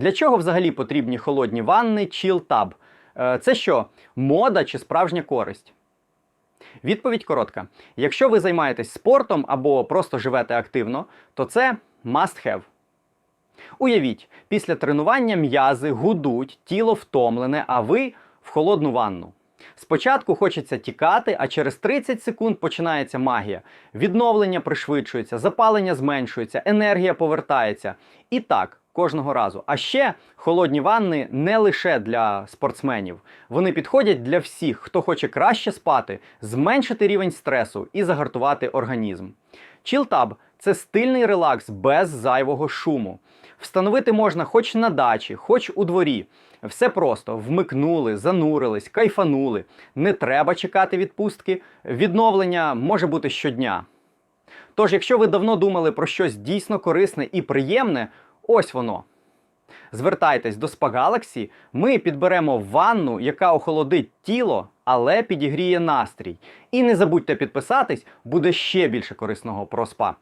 Для чого взагалі потрібні холодні ванни чілтаб? Е, Це що, мода чи справжня користь? Відповідь коротка. Якщо ви займаєтесь спортом або просто живете активно, то це must have. Уявіть, після тренування м'язи гудуть, тіло втомлене, а ви в холодну ванну. Спочатку хочеться тікати, а через 30 секунд починається магія. Відновлення пришвидшується, запалення зменшується, енергія повертається. І так, кожного разу. А ще холодні ванни не лише для спортсменів. Вони підходять для всіх, хто хоче краще спати, зменшити рівень стресу і загартувати організм. Чілтаб це стильний релакс без зайвого шуму. Встановити можна хоч на дачі, хоч у дворі. Все просто вмикнули, занурились, кайфанули. Не треба чекати відпустки. Відновлення може бути щодня. Тож, якщо ви давно думали про щось дійсно корисне і приємне, ось воно. Звертайтесь до Spa Galaxy, ми підберемо ванну, яка охолодить тіло, але підігріє настрій. І не забудьте підписатись, буде ще більше корисного про спа.